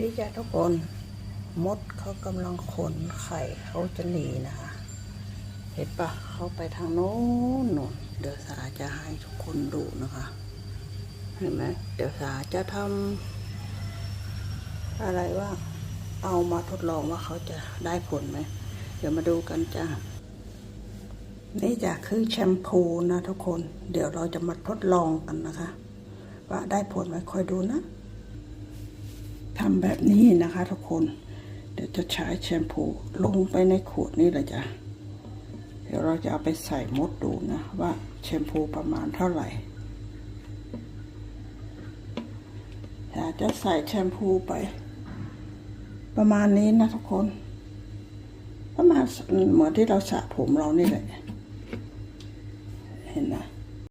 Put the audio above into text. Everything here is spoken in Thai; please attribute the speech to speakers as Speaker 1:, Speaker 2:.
Speaker 1: นี่จ้ะทุกคนมดเขากำลังขนไข่เขาจะหนีนะคะ เห็นปะเขาไปทางโน้นโน่นเดี๋ยวสาจะให้ทุกคนดูนะคะ เห็นไหมเดี๋ยวสาจะทำอะไรว่าเอามาทดลองว่าเขาจะได้ผลไหม เดี๋ยวมาดูกันจ้านี่จะคือแชมพูนะทุกคน เดี๋ยวเราจะมาทดลองกันนะคะ ว่าได้ผลไหมคอยดูนะ ทำแบบนี้นะคะทุกคน เดี๋ยวจะใช้แชมพูลงไปในขวดนี่เลยจ้ะ เดี๋ยวเราจะเอาไปใส่มดดูนะว่าแชมพูประมาณเท่าไหร่อยากจะใส่แชมพูไป ประมาณนี้นะทุกคน ประมาณเหมือนที่เราสระผมเรานี่แหละ เห็นไหม